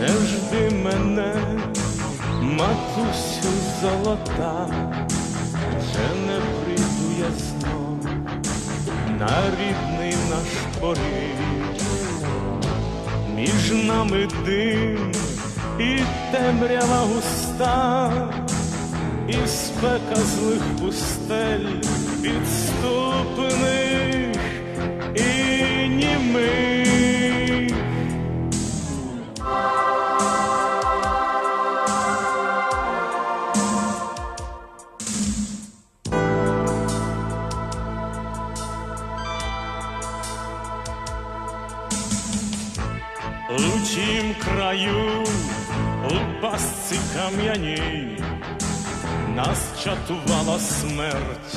Не жди мене, матусю золота, вже не прийду я знов на рідний наш поріг. Між нами дим і темрява густа, і спека злих пустель підступних У тім краю, у пастці нас чатувала смерть,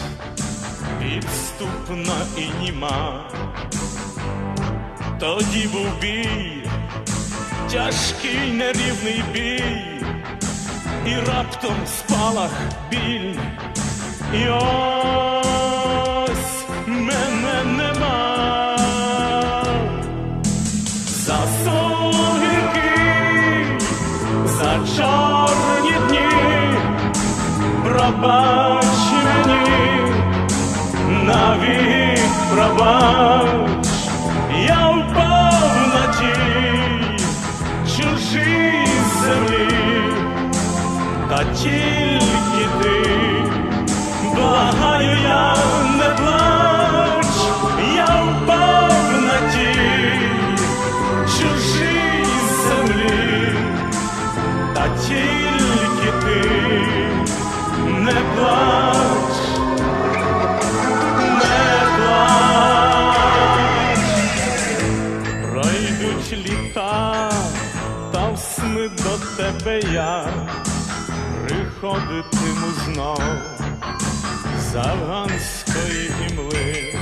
підступна і німа. Тоді був бій, тяжкий нерівний бій, і раптом спалах біль, і ось чорні дні, пробач мені, навік пробач, я впав на тій чужій землі, та тільки ти, Тільки ти. Не плач, не плач, пройдуть літа, та в сни до тебе я. Приходитиму знов з афганської імли.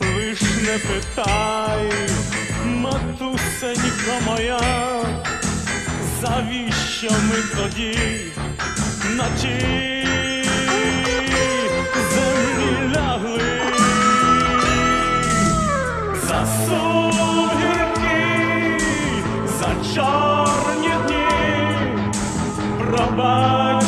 Лиш не питай, завіщо ми тоді тій землі лягли? За сумірки, за чорні дні, пробач